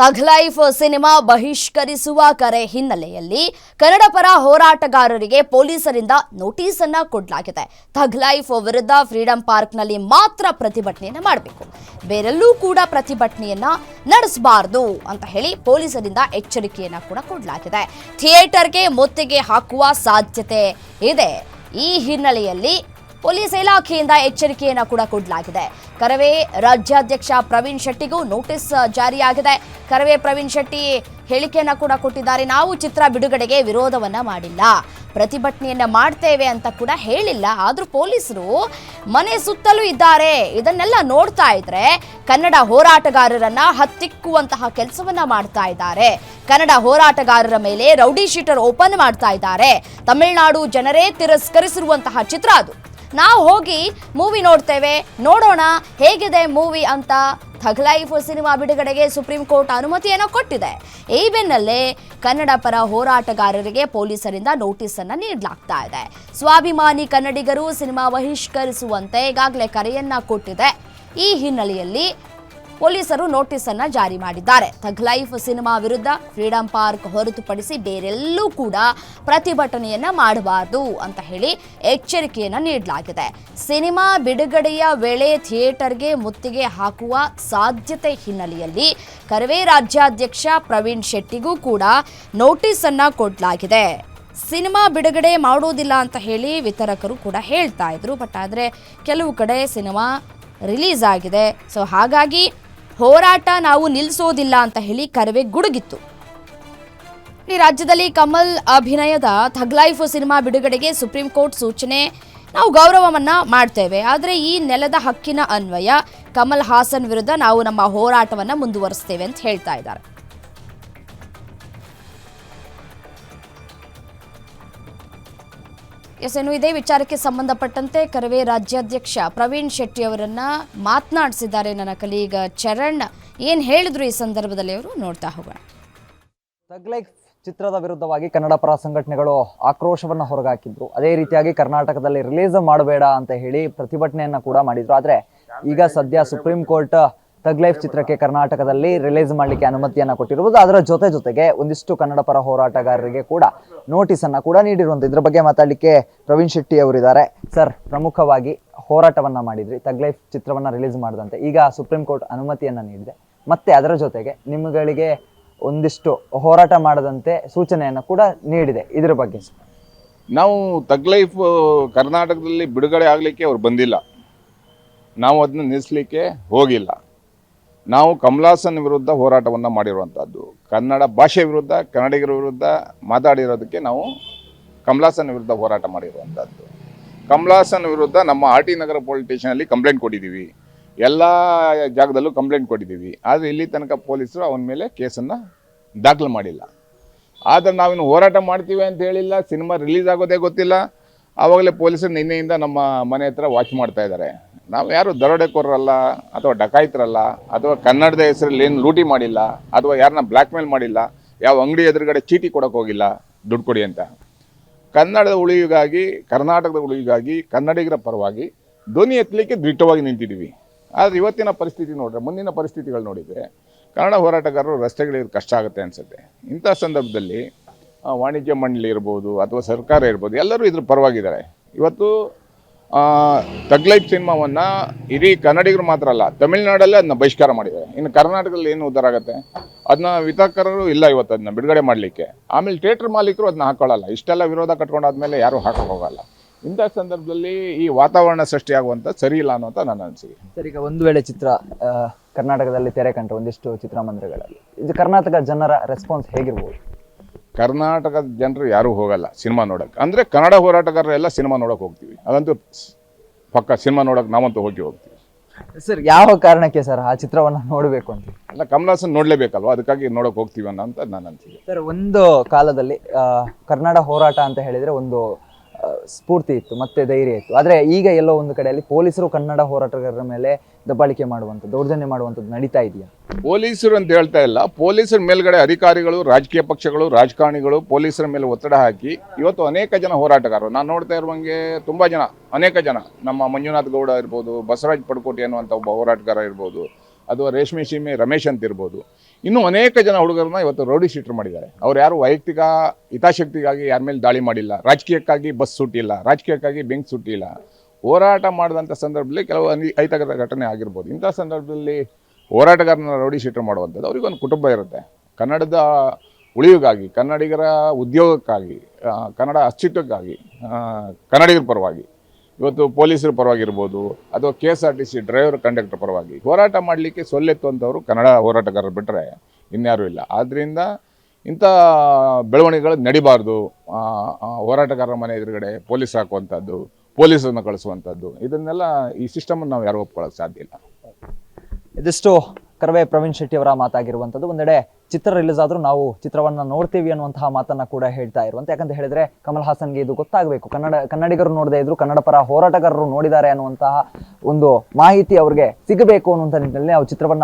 ತಗ್ಲೈಫ್ cinema ಬಹಿಷ್ಕರಿಸುವ ಕರೆ ಹಿನ್ನೆಲೆಯಲ್ಲಿ ಕನ್ನಡ ಪರ ಹೋರಾಟಗಾರರಿಗೆ ಪೊಲೀಸರಿಂದ ನೋಟಿಸ್ ಅನ್ನ ಕೊಡಲಾಗಿದೆ ತಗ್ಲೈಫ್ ವಿರುದ್ಧ ಫ್ರೀಡಂ ಪಾರ್ಕ್ನಲ್ಲಿ ಮಾತ್ರ ಪ್ರತಿಭಟನೆಯನ್ನು ಮಾಡಬೇಕು. ಬೇರೆಲ್ಲೂ ಕೂಡ ಪ್ರತಿಭಟನೆಯನ್ನ ನಡೆಸಬಾರದು ಅಂತ ಹೇಳಿ ಪೊಲೀಸರಿಂದ ಎಚ್ಚರಿಕೆಯನ್ನ ಕೂಡ ಕೊಡಲಾಗಿದೆ. ಥಿಯೇಟರ್ಗೆ ಮುತ್ತಿಗೆ ಹಾಕುವ ಸಾಧ್ಯತೆ ಇದೆ. ಈ ಹಿನ್ನೆಲೆಯಲ್ಲಿ ಪೊಲೀಸ್ ಇಲಾಖೆಯಿಂದ ಎಚ್ಚರಿಕೆಯನ್ನು ಕೂಡ ಕೊಡಲಾಗಿದೆ. ಕರವೇ ರಾಜ್ಯಾಧ್ಯಕ್ಷ ಪ್ರವೀಣ್ ಶೆಟ್ಟಿಗೂ ನೋಟಿಸ್ ಜಾರಿಯಾಗಿದೆ. ಕರವೇ ಪ್ರವೀಣ್ ಶೆಟ್ಟಿ ಹೇಳಿಕೆಯನ್ನ ಕೂಡ ಕೊಟ್ಟಿದ್ದಾರೆ. ನಾವು ಚಿತ್ರ ಬಿಡುಗಡೆಗೆ ವಿರೋಧವನ್ನ ಮಾಡಿಲ್ಲ. ಪ್ರತಿಭಟನೆಯನ್ನ ಮಾಡ್ತೇವೆ ಅಂತ ಕೂಡ ಹೇಳಿಲ್ಲ. ಆದ್ರೂ ಪೊಲೀಸರು ಮನೆ ಸುತ್ತಲೂ ಇದ್ದಾರೆ. ಇದನ್ನೆಲ್ಲ ನೋಡ್ತಾ ಇದ್ರೆ ಕನ್ನಡ ಹೋರಾಟಗಾರರನ್ನ ಹತ್ತಿಕ್ಕುವಂತಹ ಕೆಲಸವನ್ನ ಮಾಡ್ತಾ ಇದ್ದಾರೆ. ಕನ್ನಡ ಹೋರಾಟಗಾರರ ಮೇಲೆ ರೌಡಿ ಶೀಟರ್ ಓಪನ್ ಮಾಡ್ತಾ ಇದ್ದಾರೆ. ತಮಿಳುನಾಡು ಜನರೇ ತಿರಸ್ಕರಿಸಿರುವಂತಹ ಚಿತ್ರ ಅದು. ನಾವು ಹೋಗಿ ಮೂವಿ ನೋಡ್ತೇವೆ. ನೋಡೋಣ ಹೇಗಿದೆ ಮೂವಿ ಅಂತ ಥಗ್ಲೈಫ್ ಸಿನಿಮಾ ಬಿಡುಗಡೆಗೆ ಸುಪ್ರೀಂ ಕೋರ್ಟ್ ಅನುಮತಿಯನ್ನು ಕೊಟ್ಟಿದೆ. ಈ ಬೆನ್ನಲ್ಲೇ ಕನ್ನಡ ಪರ ಹೋರಾಟಗಾರರಿಗೆ ಪೊಲೀಸರಿಂದ ನೋಟಿಸ್ ಅನ್ನು ನೀಡಲಾಗ್ತಾ ಇದೆ. ಸ್ವಾಭಿಮಾನಿ ಕನ್ನಡಿಗರು ಸಿನಿಮಾ ಬಹಿಷ್ಕರಿಸುವಂತೆ ಈಗಾಗಲೇ ಕರೆಯನ್ನ ಕೊಟ್ಟಿದೆ. ಈ ಹಿನ್ನೆಲೆಯಲ್ಲಿ ಪೊಲೀಸರು ನೋಟಿಸ್ ಅನ್ನ ಜಾರಿ ಮಾಡಿದ್ದಾರೆ. ಥಗ್ ಲೈಫ್ ಸಿನಿಮಾ ವಿರುದ್ಧ ಫ್ರೀಡಂ ಪಾರ್ಕ್ ಹೊರತುಪಡಿಸಿ ಬೇರೆಲ್ಲೂ ಕೂಡ ಪ್ರತಿಭಟನೆಯನ್ನ ಮಾಡಬಾರದು ಅಂತ ಹೇಳಿ ಎಚ್ಚರಿಕೆಯನ್ನ ನೀಡಲಾಗಿದೆ. ಸಿನಿಮಾ ಬಿಡುಗಡೆಯ ವೇಳೆ ಥಿಯೇಟರ್ಗೆ ಮುತ್ತಿಗೆ ಹಾಕುವ ಸಾಧ್ಯತೆ ಹಿನ್ನೆಲೆಯಲ್ಲಿ ಕರವೇ ರಾಜ್ಯಾಧ್ಯಕ್ಷ ಪ್ರವೀಣ್ ಶೆಟ್ಟಿಗೂ ಕೂಡ ನೋಟಿಸ್ ಅನ್ನ ಕೊಡಲಾಗಿದೆ. ಸಿನಿಮಾ ಬಿಡುಗಡೆ ಮಾಡೋದಿಲ್ಲ ಅಂತ ಹೇಳಿ ವಿತರಕರು ಕೂಡ ಹೇಳ್ತಾ ಇದ್ರು. ಬಟ್ ಆದರೆ ಕೆಲವು ಕಡೆ ಸಿನಿಮಾ ರಿಲೀಸ್ ಆಗಿದೆ. ಸೊ ಹಾಗಾಗಿ ಹೋರಾಟ ನಾವು ನಿಲ್ಲಿಸೋದಿಲ್ಲ ಅಂತ ಹೇಳಿ ಕರವೇ ಗುಡುಗಿತ್ತು. ಈ ರಾಜ್ಯದಲ್ಲಿ ಕಮಲ್ ಅಭಿನಯದ ಥಗ್ಲೈಫ್ ಸಿನಿಮಾ ಬಿಡುಗಡೆಗೆ ಸುಪ್ರೀಂ ಕೋರ್ಟ್ ಸೂಚನೆ. ನಾವು ಗೌರವವನ್ನ ಮಾಡ್ತೇವೆ, ಆದರೆ ಈ ನೆಲದ ಹಕ್ಕಿನ ಅನ್ವಯ ಕಮಲ್ ಹಾಸನ್ ವಿರುದ್ಧ ನಾವು ನಮ್ಮ ಹೋರಾಟವನ್ನು ಮುಂದುವರಿಸ್ತೇವೆ ಅಂತ ಹೇಳ್ತಾ ಇದ್ದಾರೆ. ಎಸ್ ಏನು ಇದೇ ವಿಚಾರಕ್ಕೆ ಸಂಬಂಧಪಟ್ಟಂತೆ ಕರವೇ ರಾಜ್ಯಾಧ್ಯಕ್ಷ ಪ್ರವೀಣ್ ಶೆಟ್ಟಿ ಅವರನ್ನ ಮಾತನಾಡಿಸಿದ್ದಾರೆ ನನ್ನ ಕಲೀಗ ಚರಣ್. ಏನ್ ಹೇಳಿದ್ರು ಈ ಸಂದರ್ಭದಲ್ಲಿ ಅವರು? ನೋಡ್ತಾ ಹೋಗೋಣ. ಚಿತ್ರದ ವಿರುದ್ಧವಾಗಿ ಕನ್ನಡ ಪರ ಸಂಘಟನೆಗಳು ಆಕ್ರೋಶವನ್ನು ಹೊರಗಾಕಿದ್ರು. ಅದೇ ರೀತಿಯಾಗಿ ಕರ್ನಾಟಕದಲ್ಲಿ ರಿಲೀಸ್ ಮಾಡಬೇಡ ಅಂತ ಹೇಳಿ ಪ್ರತಿಭಟನೆಯನ್ನ ಕೂಡ ಮಾಡಿದ್ರು. ಆದರೆ ಈಗ ಸದ್ಯ ಸುಪ್ರೀಂ ಕೋರ್ಟ್ ತಗ್ ಲೈಫ್ ಚಿತ್ರಕ್ಕೆ ಕರ್ನಾಟಕದಲ್ಲಿ ರಿಲೀಸ್ ಮಾಡಲಿಕ್ಕೆ ಅನುಮತಿಯನ್ನು ಕೊಟ್ಟಿರುವುದು. ಅದರ ಜೊತೆ ಜೊತೆಗೆ ಒಂದಿಷ್ಟು ಕನ್ನಡ ಪರ ಹೋರಾಟಗಾರರಿಗೆ ಕೂಡ ನೋಟಿಸ್ ಅನ್ನ ಕೂಡ ನೀಡಿರುವಂಥ ಇದ್ರ ಬಗ್ಗೆ ಮಾತಾಡಲಿಕ್ಕೆ ಪ್ರವೀಣ್ ಶೆಟ್ಟಿ ಅವರಿದ್ದಾರೆ. ಸರ್ ಪ್ರಮುಖವಾಗಿ ಹೋರಾಟವನ್ನ ಮಾಡಿದ್ರಿ. ತಗ್ ಲೈಫ್ ಚಿತ್ರವನ್ನ ರಿಲೀಸ್ ಮಾಡದಂತೆ. ಈಗ ಸುಪ್ರೀಂ ಕೋರ್ಟ್ ಅನುಮತಿಯನ್ನ ನೀಡಿದೆ. ಮತ್ತೆ ಅದರ ಜೊತೆಗೆ ನಿಮ್ಮಗಳಿಗೆ ಒಂದಿಷ್ಟು ಹೋರಾಟ ಮಾಡದಂತೆ ಸೂಚನೆಯನ್ನು ಕೂಡ ನೀಡಿದೆ. ಇದ್ರ ಬಗ್ಗೆ ನಾವು ತಗ್ ಲೈಫ್ ಕರ್ನಾಟಕದಲ್ಲಿ ಬಿಡುಗಡೆ ಆಗಲಿಕ್ಕೆ ಅವ್ರು ಬಂದಿಲ್ಲ. ನಾವು ಅದನ್ನ ನಿಲ್ಲಿಸಲಿಕ್ಕೆ ಹೋಗಿಲ್ಲ. ನಾವು ಕಮಲಾಸನ್ ವಿರುದ್ಧ ಹೋರಾಟವನ್ನು ಮಾಡಿರುವಂಥದ್ದು ಕನ್ನಡ ಭಾಷೆ ವಿರುದ್ಧ, ಕನ್ನಡಿಗರ ವಿರುದ್ಧ ಮಾತಾಡಿರೋದಕ್ಕೆ ನಾವು ಕಮಲಾಸನ್ ವಿರುದ್ಧ ಹೋರಾಟ ಮಾಡಿರುವಂಥದ್ದು ಕಮಲಾಸನ್ ವಿರುದ್ಧ ನಮ್ಮ ಆರ್ ಟಿ ನಗರ ಪೊಲೀಸ್ ಸ್ಟೇಷನಲ್ಲಿ ಕಂಪ್ಲೇಂಟ್ ಕೊಟ್ಟಿದ್ದೀವಿ. ಎಲ್ಲ ಜಾಗದಲ್ಲೂ ಕಂಪ್ಲೇಂಟ್ ಕೊಟ್ಟಿದ್ದೀವಿ. ಆದರೆ ಇಲ್ಲಿ ತನಕ ಪೊಲೀಸರು ಅವನ ಮೇಲೆ ಕೇಸನ್ನು ದಾಖಲು ಮಾಡಿಲ್ಲ. ಆದರೆ ನಾವಿನ್ನು ಹೋರಾಟ ಮಾಡ್ತೀವಿ ಅಂತ ಹೇಳಿಲ್ಲ. ಸಿನಿಮಾ ರಿಲೀಸ್ ಆಗೋದೇ ಗೊತ್ತಿಲ್ಲ. ಆವಾಗಲೇ ಪೊಲೀಸರು ನಿನ್ನೆಯಿಂದ ನಮ್ಮ ಮನೆ ಹತ್ರ ವಾಚ್ ಮಾಡ್ತಾ ಇದ್ದಾರೆ. ನಾವು ಯಾರು ದರೋಡೆಕೋರರಲ್ಲ ಅಥವಾ ಡಕಾಯಿತರಲ್ಲ ಅಥವಾ ಕನ್ನಡದ ಹೆಸರಲ್ಲಿ ಏನು ಲೂಟಿ ಮಾಡಿಲ್ಲ ಅಥವಾ ಯಾರನ್ನ ಬ್ಲ್ಯಾಕ್ ಮೇಲ್ ಮಾಡಿಲ್ಲ, ಯಾವ ಅಂಗಡಿ ಎದುರುಗಡೆ ಚೀಟಿ ಕೊಡೋಕೆ ಹೋಗಿಲ್ಲ, ದುಡ್ಡು ಕೊಡಿ ಅಂತ. ಕನ್ನಡದ ಉಳಿವಿಗಾಗಿ, ಕರ್ನಾಟಕದ ಉಳಿವಿಗಾಗಿ, ಕನ್ನಡಿಗರ ಪರವಾಗಿ ಧ್ವನಿ ಎತ್ತಲಿಕ್ಕೆ ದಿಟ್ಟವಾಗಿ ನಿಂತಿದ್ದೀವಿ. ಆದರೆ ಇವತ್ತಿನ ಪರಿಸ್ಥಿತಿ ನೋಡಿದ್ರೆ ಮುಂದಿನ ಪರಿಸ್ಥಿತಿಗಳು ನೋಡಿದರೆ, ಕನ್ನಡ ಹೋರಾಟಗಾರರು ರಸ್ತೆಗಳಿರೋ ಕಷ್ಟ ಆಗುತ್ತೆ ಅನಿಸುತ್ತೆ. ಇಂಥ ಸಂದರ್ಭದಲ್ಲಿ ವಾಣಿಜ್ಯ ಮಂಡಳಿ ಇರ್ಬೋದು ಅಥವಾ ಸರ್ಕಾರ ಇರ್ಬೋದು, ಎಲ್ಲರೂ ಇದ್ರ ಪರವಾಗಿದ್ದಾರೆ. ಇವತ್ತು ತಗ್ಲೈಫ್ ಸಿನಿಮಾವನ್ನು ಇಡೀ ಕನ್ನಡಿಗರು ಮಾತ್ರ ಅಲ್ಲ, ತಮಿಳ್ನಾಡಲ್ಲೇ ಅದನ್ನ ಬಹಿಷ್ಕಾರ ಮಾಡಿದ್ದಾರೆ. ಇನ್ನು ಕರ್ನಾಟಕದಲ್ಲಿ ಏನು ಉದ್ದಾರ ಆಗುತ್ತೆ? ಅದನ್ನ ವಿತರಕರು ಇಲ್ಲ ಇವತ್ತು ಅದನ್ನ ಬಿಡುಗಡೆ ಮಾಡಲಿಕ್ಕೆ. ಆಮೇಲೆ ಥಿಯೇಟರ್ ಮಾಲೀಕರು ಅದನ್ನ ಹಾಕೊಳ್ಳಲ್ಲ. ಇಷ್ಟೆಲ್ಲ ವಿರೋಧ ಕಟ್ಕೊಂಡಾದ್ಮೇಲೆ ಯಾರೂ ಹೋಗಲ್ಲ. ಇಂಥ ಸಂದರ್ಭದಲ್ಲಿ ಈ ವಾತಾವರಣ ಸೃಷ್ಟಿಯಾಗುವಂಥ ಸರಿ ಇಲ್ಲ ಅನ್ನೋಂಥ ನನ್ನ ಅನಿಸಿಕೆ. ಸರ್, ಈಗ ಒಂದು ವೇಳೆ ಚಿತ್ರ ಕರ್ನಾಟಕದಲ್ಲಿ ತೆರೆ ಒಂದಿಷ್ಟು ಚಿತ್ರಮಂದಿರಗಳಲ್ಲಿ, ಇದು ಕರ್ನಾಟಕ ಜನರ ರೆಸ್ಪಾನ್ಸ್ ಹೇಗಿರ್ಬೋದು? ಕರ್ನಾಟಕದ ಜನರು ಯಾರೂ ಹೋಗಲ್ಲ ಸಿನಿಮಾ ನೋಡೋಕೆ ಅಂದರೆ ಕನ್ನಡ ಹೋರಾಟಗಾರರು ಎಲ್ಲ ಸಿನಿಮಾ ನೋಡೋಕೆ ಹೋಗ್ತೀವಿ. ಅದಂತೂ ಪಕ್ಕ ಸಿನಿಮಾ ನೋಡೋಕೆ ನಾವಂತೂ ಹೋಗಿ ಹೋಗ್ತೀವಿ. ಸರ್ ಯಾವ ಕಾರಣಕ್ಕೆ ಸರ್ ಆ ಚಿತ್ರವನ್ನ ನೋಡಬೇಕು ಅಂತ? ಅಲ್ಲ ಕಮಲಾಸನ್ ನೋಡಲೇಬೇಕಲ್ವ? ಅದಕ್ಕಾಗಿ ನೋಡೋಕೆ ಹೋಗ್ತೀವಿ ಅನ್ನೋ ಅಂತ ನಾನು ಅಂತೀನಿ ಸರ್ ಒಂದು ಕಾಲದಲ್ಲಿ ಆ, ಕನ್ನಡ ಹೋರಾಟ ಅಂತ ಹೇಳಿದ್ರೆ ಒಂದು ಸ್ಫೂರ್ತಿ ಇತ್ತು, ಮತ್ತೆ ಧೈರ್ಯ ಇತ್ತು. ಆದರೆ ಈಗ ಎಲ್ಲೋ ಒಂದು ಕಡೆಯಲ್ಲಿ ಪೊಲೀಸರು ಕನ್ನಡ ಹೋರಾಟಗಾರರ ಮೇಲೆ ದಬ್ಬಾಳಿಕೆ ಮಾಡುವಂಥದ್ದು, ದೌರ್ಜನ್ಯ ಮಾಡುವಂಥದ್ದು ನಡೀತಾ ಇದೆಯಾ? ಪೊಲೀಸರು ಅಂತ ಹೇಳ್ತಾ ಇಲ್ಲ. ಪೊಲೀಸರ ಮೇಲ್ಗಡೆ ಅಧಿಕಾರಿಗಳು, ರಾಜಕೀಯ ಪಕ್ಷಗಳು, ರಾಜಕಾರಣಿಗಳು ಪೊಲೀಸರ ಮೇಲೆ ಒತ್ತಡ ಹಾಕಿ ಇವತ್ತು ಅನೇಕ ಜನ ಹೋರಾಟಗಾರರು. ನಾನು ನೋಡ್ತಾ ಇರುವಂಗೆ ತುಂಬ ಜನ, ಅನೇಕ ಜನ. ನಮ್ಮ ಮಂಜುನಾಥ್ ಗೌಡ ಇರ್ಬೋದು, ಬಸವರಾಜ್ ಪಡ್ಕೋಟಿ ಅನ್ನುವಂಥ ಒಬ್ಬ ಹೋರಾಟಗಾರ ಇರ್ಬೋದು. ಅಥವಾ ರೇಷ್ಮೆ ಸೀಮೆ ರಮೇಶ್ ಅಂತ ಇರ್ಬೋದು. ಇನ್ನೂ ಅನೇಕ ಜನ ಹುಡುಗರನ್ನ ಇವತ್ತು ರೌಡಿ ಶೀಟರ್ ಮಾಡಿದ್ದಾರೆ. ಅವ್ರು ಯಾರು ವೈಯಕ್ತಿಕ ಹಿತಾಸಕ್ತಿಗಾಗಿ ಯಾರ ಮೇಲೆ ದಾಳಿ ಮಾಡಿಲ್ಲ. ರಾಜಕೀಯಕ್ಕಾಗಿ ಬಸ್ ಸುಟ್ಟಿಲ್ಲ. ರಾಜಕೀಯಕ್ಕಾಗಿ ಬೆಂಕ್ ಸುಟ್ಟಿಲ್ಲ. ಹೋರಾಟ ಮಾಡಿದಂಥ ಸಂದರ್ಭದಲ್ಲಿ ಕೆಲವು ಅಹಿತಕರ ಘಟನೆ ಆಗಿರ್ಬೋದು. ಇಂಥ ಸಂದರ್ಭದಲ್ಲಿ ಹೋರಾಟಗಾರನ ರೌಡಿ ಶೀಟರ್ ಮಾಡುವಂಥದ್ದು ಅವ್ರಿಗೊಂದು ಕುಟುಂಬ ಇರುತ್ತೆ. ಕನ್ನಡದ ಉಳಿವಿಗಾಗಿ, ಕನ್ನಡಿಗರ ಉದ್ಯೋಗಕ್ಕಾಗಿ ಕನ್ನಡ ಅಸ್ತಿತ್ವಕ್ಕಾಗಿ ಕನ್ನಡಿಗರ ಪರವಾಗಿ. ಇವತ್ತು ಪೊಲೀಸರು ಪರವಾಗಿರ್ಬೋದು ಅಥವಾ K S R T C driver conductor ಪರವಾಗಿ ಹೋರಾಟ ಮಾಡಲಿಕ್ಕೆ ಸೊಲ್ಲೆತ್ತುವಂಥವ್ರು ಕನ್ನಡ ಹೋರಾಟಗಾರರು ಬಿಟ್ಟರೆ ಇನ್ಯಾರೂ ಇಲ್ಲ. ಆದ್ದರಿಂದ ಇಂಥ ಬೆಳವಣಿಗೆಗಳು ನಡಿಬಾರ್ದು. ಹೋರಾಟಗಾರರ ಮನೆ ಎದುರುಗಡೆ ಪೊಲೀಸ್ ಹಾಕುವಂಥದ್ದು ಪೊಲೀಸನ್ನು ಕಳಿಸುವಂಥದ್ದು, ಇದನ್ನೆಲ್ಲ ಈ ಸಿಸ್ಟಮನ್ನು ನಾವು ಯಾರು ಒಪ್ಕೊಳ್ಳೋಕ್ಕೆ ಸಾಧ್ಯ ಇಲ್ಲ. ಇದಿಷ್ಟು ಕರವೇ ಪ್ರವೀಣ್ ಶೆಟ್ಟಿ ಅವರ ಮಾತಾಗಿರುವಂಥದ್ದು. ಒಂದೆಡೆ ಚಿತ್ರ ರಿಲೀಸ್ ಆದರೂ ನಾವು ಚಿತ್ರವನ್ನ ನೋಡ್ತೀವಿ ಅನ್ನುವಂತಹ ಮಾತನ್ನ ಕೂಡ ಹೇಳ್ತಾ ಇರುವಂತ. ಯಾಕಂತ ಹೇಳಿದ್ರೆ ಕಮಲ್ ಹಾಸನ್ಗೆ ಇದು ಗೊತ್ತಾಗಬೇಕು. ಕನ್ನಡ, ಕನ್ನಡಿಗರು ನೋಡದೇ ಇದ್ರು ಕನ್ನಡ ಪರ ಹೋರಾಟಗಾರರು ನೋಡಿದ್ದಾರೆ ಅನ್ನುವಂತಹ ಒಂದು ಮಾಹಿತಿ ಅವ್ರಿಗೆ ಸಿಗಬೇಕು ಅನ್ನುವಂಥ ನಿಟ್ಟಿನಲ್ಲಿ ನಾವು ಚಿತ್ರವನ್ನ